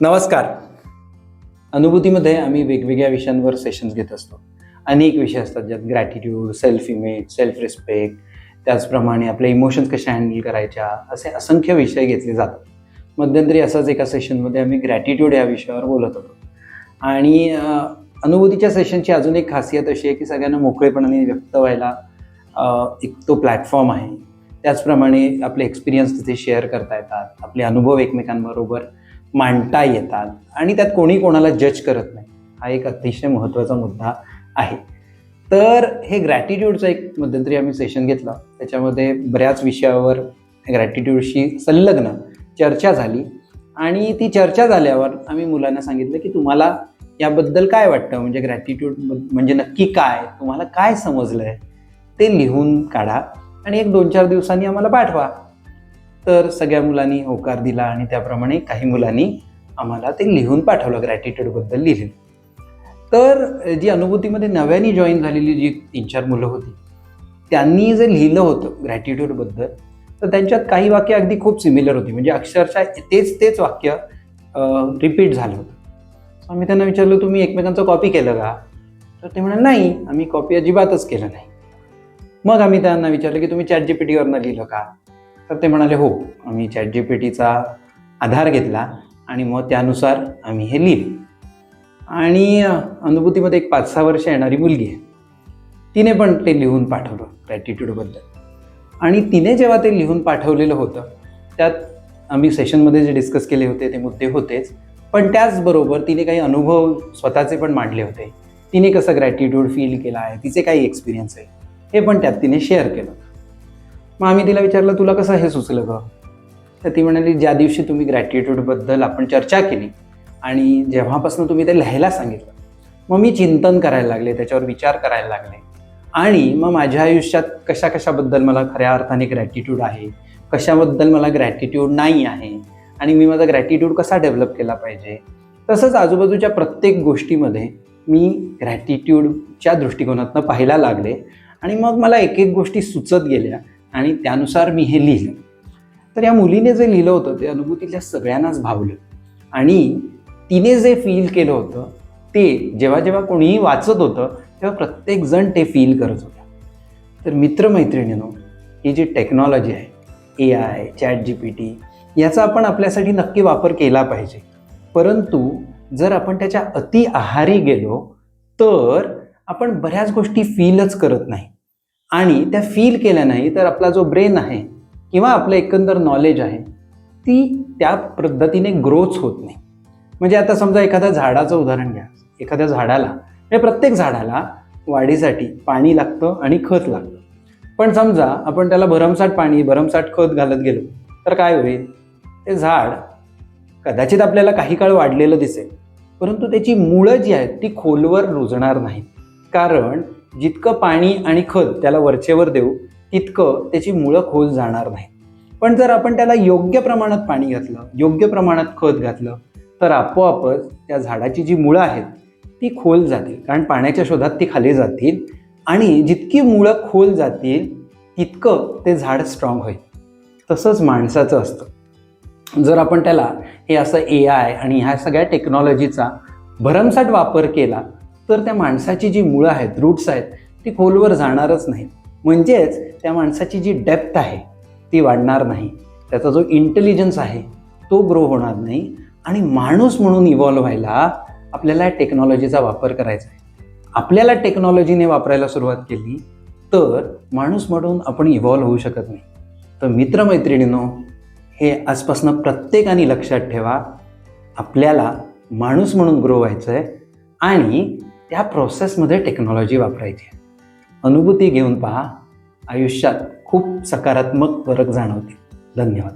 नमस्कार. अनुभूतीमध्ये आम्ही वेगवेगळ्या विषयांवर सेशन्स घेत असतो. अनेक विषय असतात ज्यात gratitude self image self respect त्याचप्रमाणे आपल्या इमोशन्स कशा हँडल करायच्या असे असंख्य विषय घेतले जातात. मध्यंतरी असंच एका सेशनमध्ये आम्ही ग्रॅटिट्यूड या विषयावर बोलत होतो. आणि अनुभूतीच्या सेशनची अजून एक खासियत अशी आहे की सगळ्यांना मोकळेपणाने व्यक्त व्हायला एक तो प्लॅटफॉर्म आहे. त्याचप्रमाणे आपले एक्सपिरियन्स तिथे शेअर करता येतात आपले अनुभव एकमेकांबरोबर मांडता येतात आणि त्यात कोणी कोणाला जज करत नाही. हा एक अतिशय महत्त्वाचा मुद्दा आहे. तर हे ग्रॅटिट्यूडचं एक मध्यंतरी आम्ही सेशन घेतलं. त्याच्यामध्ये बऱ्याच विषयावर ग्रॅटिट्यूडशी संलग्न चर्चा झाली. आणि ती चर्चा झाल्यावर आम्ही मुलांना सांगितलं की तुम्हाला याबद्दल काय वाटतं? म्हणजे ग्रॅटिट्यूड म्हणजे नक्की काय? तुम्हाला काय समजलं आहे ते लिहून काढा आणि एक दोन चार दिवसांनी आम्हाला पाठवा. तर सगळ्या मुलांनी होकार दिला आणि त्याप्रमाणे काही मुलांनी आम्हाला ते लिहून पाठवलं ग्रॅटिट्यूडबद्दल लिहिलं. तर जी अनुभूतीमध्ये नव्याने जॉईन झालेली जी तीन चार मुलं होती त्यांनी जे लिहिलं होतं ग्रॅटिट्यूडबद्दल तर त्यांच्यात काही वाक्य अगदी खूप सिमिलर होती. म्हणजे अक्षरशः तेच तेच वाक्य रिपीट झालं होतं. आम्ही त्यांना विचारलं तुम्ही एकमेकांचं कॉपी केलं का? तर ते म्हणाले नाही आम्ही कॉपी अजिबातच केलं नाही. मग आम्ही त्यांना विचारलं की तुम्ही चॅट जी पी टीवरनं लिहिलं का? तर ते म्हणाले हो. आम्ही चॅट जी पी टीचा आधार घेतला आणि मग त्यानुसार आम्ही हे लिहिले. आणि अनुभूतीमध्ये एक पाच सहा वर्ष येणारी मुलगी आहे. तिने पण ते लिहून पाठवलं ग्रॅटिट्यूडबद्दल आणि तिने जेव्हा ते लिहून पाठवलेलं होतं त्यात आम्ही सेशनमध्ये जे डिस्कस केले होते ते मुद्दे होतेच. पण त्याचबरोबर तिने काही अनुभव स्वतःचे पण मांडले होते. तिने कसं ग्रॅटिट्यूड फील केला आहे तिचे काही एक्सपिरियन्स आहे हे पण त्यात तिने शेअर केलं. मग आम्ही तिला विचारलं तुला कसं हे सुचलं ग? तर ती म्हणाली ज्या दिवशी तुम्ही ग्रॅटिट्यूडबद्दल आपण चर्चा केली आणि जेव्हापासून तुम्ही ते लिहायला सांगितलं मग मी चिंतन करायला लागले त्याच्यावर विचार करायला लागले आणि मग माझ्या आयुष्यात कशा कशाबद्दल मला खऱ्या अर्थाने ग्रॅटिट्यूड आहे कशाबद्दल मला ग्रॅटिट्यूड नाही आहे आणि मी माझा ग्रॅटिट्यूड कसा डेव्हलप केला पाहिजे? तसंच आजूबाजूच्या प्रत्येक गोष्टीमध्ये मी ग्रॅटिट्यूडच्या दृष्टिकोनातनं पाहायला लागले आणि मग मला एक एक गोष्टी सुचत गेल्या. आणि त्यानुसार मी हे लिहिलं. तर या मुलीने जे लिहिलं होतं ते अनुभूतीतल्या सगळ्यांनाच भावलं. आणि तिने जे फील केलं होतं ते जेव्हा जेव्हा कोणीही वाचत होतं तेव्हा प्रत्येकजण ते फील करत होता तर मित्रमैत्रिणीनो ही जी टेक्नॉलॉजी आहे A I chat G P T याचा आपण आपल्यासाठी नक्की वापर केला पाहिजे. परंतु जर आपण त्याच्या अति आहारी गेलो तर आपण बऱ्याच गोष्टी फीलच करत नाही. आणि त्या फील केल्या नाही तर आपला जो ब्रेन आहे किंवा आपलं एकंदर नॉलेज आहे ती त्या पद्धतीने ग्रोच होत नाही. म्हणजे आता समजा एखाद्या झाडाचं उदाहरण घ्या. एखाद्या झाडाला म्हणजे प्रत्येक झाडाला वाढीसाठी पाणी लागतं आणि खत लागतं. पण समजा आपण त्याला भरमसाठ पाणी भरमसाठ खत घालत गेलो तर काय होईल? ते झाड कदाचित आपल्याला काही काळ वाढलेलं दिसेल परंतु त्याची मुळं जी आहेत ती खोलवर रुजणार नाहीत. कारण जितकं पाणी आणि खत त्याला वरचेवर देऊ तितकं त्याची मुळं खोल जाणार नाही. पण जर आपण त्याला योग्य प्रमाणात पाणी घातलं योग्य प्रमाणात खत घातलं तर आपोआपच त्या झाडाची जी मुळं आहेत ती खोल जातील. कारण पाण्याच्या शोधात ती खाली जातील आणि जितकी मुळं खोल जातील तितकं ते झाड स्ट्रॉंग होईल. तसंच माणसाचं असतं. जर आपण त्याला हे असं ए आय आणि ह्या सगळ्या टेक्नॉलॉजीचा भरमसाठ वापर केला तर त्या माणसाची जी मुळं आहेत रूट्स आहेत ती खोलवर जाणारच नाहीत. म्हणजेच त्या माणसाची जी डेप्थ आहे ती वाढणार नाही. त्याचा जो इंटेलिजन्स आहे तो ग्रो होणार नाही. आणि माणूस म्हणून इव्हॉल्व व्हायला आपल्याला टेक्नॉलॉजीचा वापर करायचा आहे. आपल्याला टेक्नॉलॉजीने वापरायला सुरुवात केली तर माणूस म्हणून आपण इव्हॉल्व होऊ शकत नाही. तर मित्रमैत्रिणींनो हे आजपासून प्रत्येकाने लक्षात ठेवा. आपल्याला माणूस म्हणून ग्रो व्हायचं आहे आणि त्या प्रोसेसमध्ये टेक्नॉलॉजी वापरायची अनुभूती घेऊन पहा आयुष्यात खूप सकारात्मक फरक जाणवते धन्यवाद.